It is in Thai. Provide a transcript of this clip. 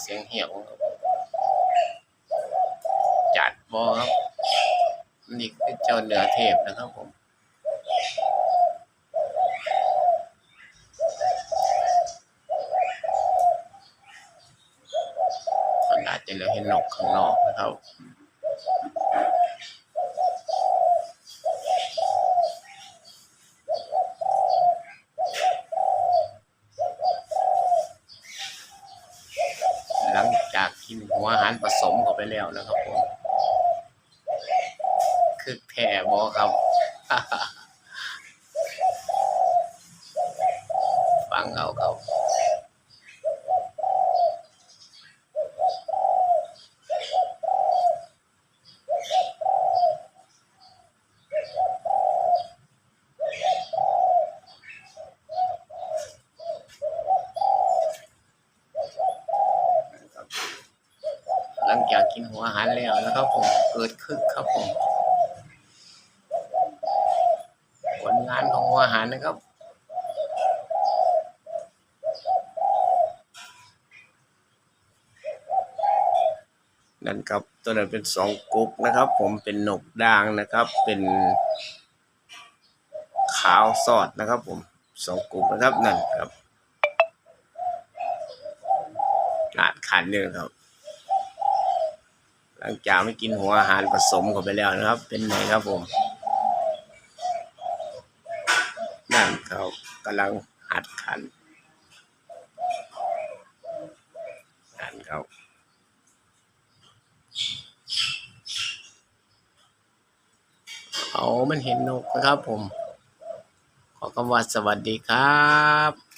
เสียงเหี่ยวจัดบอครับ นี่คือเจ้าเหนือเทพนะครับผมมันอาจจะเหลือเห็นนกข้างนอกนะครับ จากกินหัวอาหารผสมเข้าไปแล้วนะครับผมคือแผ่บอครับฟังเอาครับ หลังจากกินหัวอาหารแล้วนะครับผมเกิดคึกครับผมผลงานของหัวอาหารนะครับนั่นครับตัวนั้นเป็นสองกุ๊กนะครับ ผมเป็นนกด่างนะครับ เป็นขาวสอดนะครับ ผมสองกุ๊กนะครับนั่นครับนาดขันหนึ่งครับ หลังจากไม่กินหัวอาหารผสมเข้าไปแล้วนะครับ เป็นไงครับผมนั่นเขากำลังหัดขันนั่นเขาเอามันเห็นนกนะครับผม ขอคำว่าสวัสดีครับ